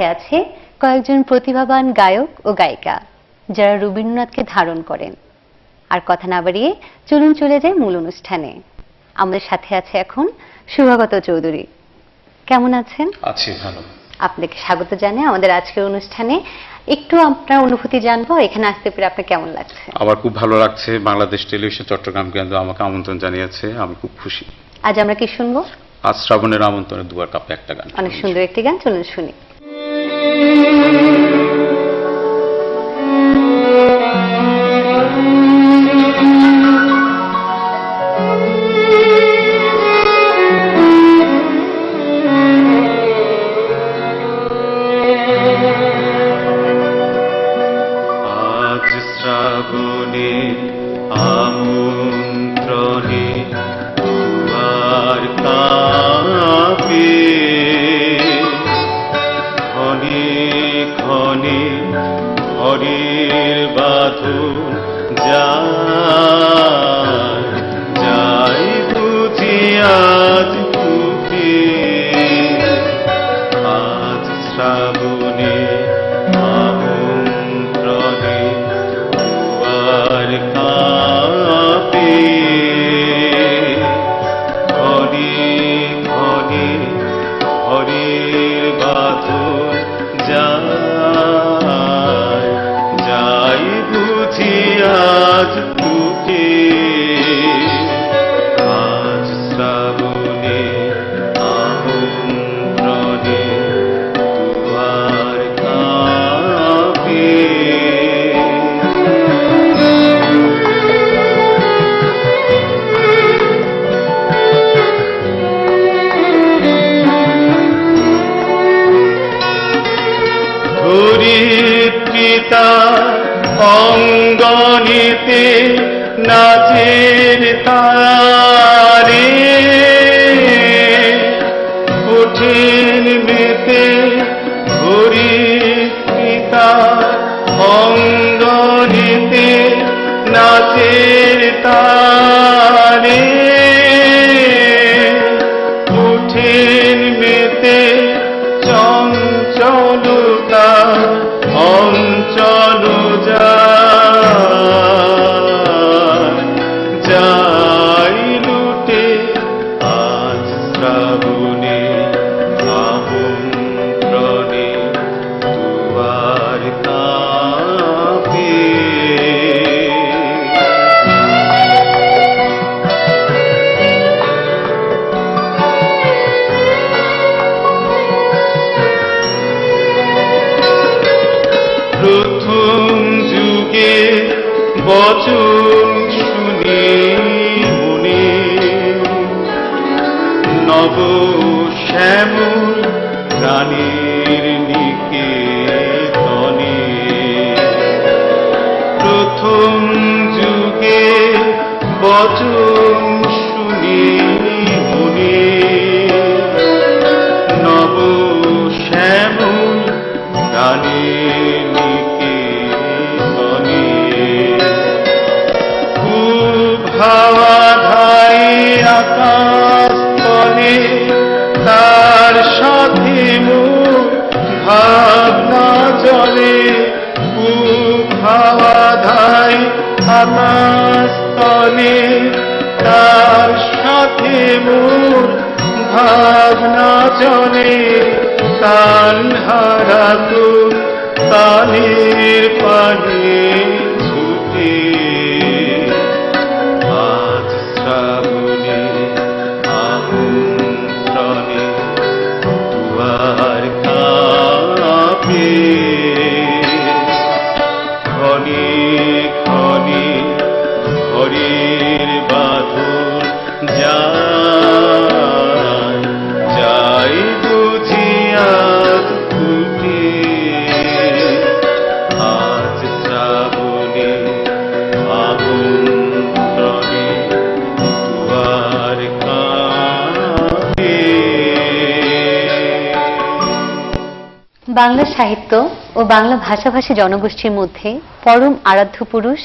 সাথে আছে কয়েকজন প্রতিভাবান গায়ক ও গায়িকা যারা রবীন্দ্রনাথকে ধারণ করেন। আর কথা না বাড়িয়ে চলুন চলে যাই মূল অনুষ্ঠানে। আমাদের সাথে আছে এখন শুভাগত চৌধুরী। কেমন আছেন? আছি ভালো। আপনাকে স্বাগত জানাই। আমাদের আজকের অনুষ্ঠানে একটু আপনার অনুভূতি জানব এখানে আসতে পেরে আপনার কেমন লাগছে? আমার খুব ভালো লাগছে। বাংলাদেশ টেলিভিশন চট্টগ্রাম কেন্দ্র আমাকে আমন্ত্রণ জানিয়েছে আমি খুব খুশি। আজ আমরা কি শুনব? আজ শ্রাবণের আমন্ত্রণে দুয়ার কাপে একটা গান। অনেক সুন্দর একটি গান চলুন শুনি। শ্রাবণে আমন্ত্রণে বাঁধন যায় ধরিত্রিতা অঙ্গনেতে নাচের তারে কঠিন মেতে পিতা অঙ্গনেতে নাচের তারে কঠিন মেতে চঞ্চলতা প্রথম যুগে বচন শুনে মনে নব শ্যামল প্রাণীর নিকে ধনে প্রথম যুগে বচন শুনে মনে নব শ্যামল প্রাণীকে তলে তার সাথে মোর ভাবনা চলে তান হারাতো তানের পানে ছুটে। বাংলা সাহিত্য ও বাংলা ভাষাভাষী জনগোষ্ঠীর মধ্যে পরম আরাধ্য পুরুষ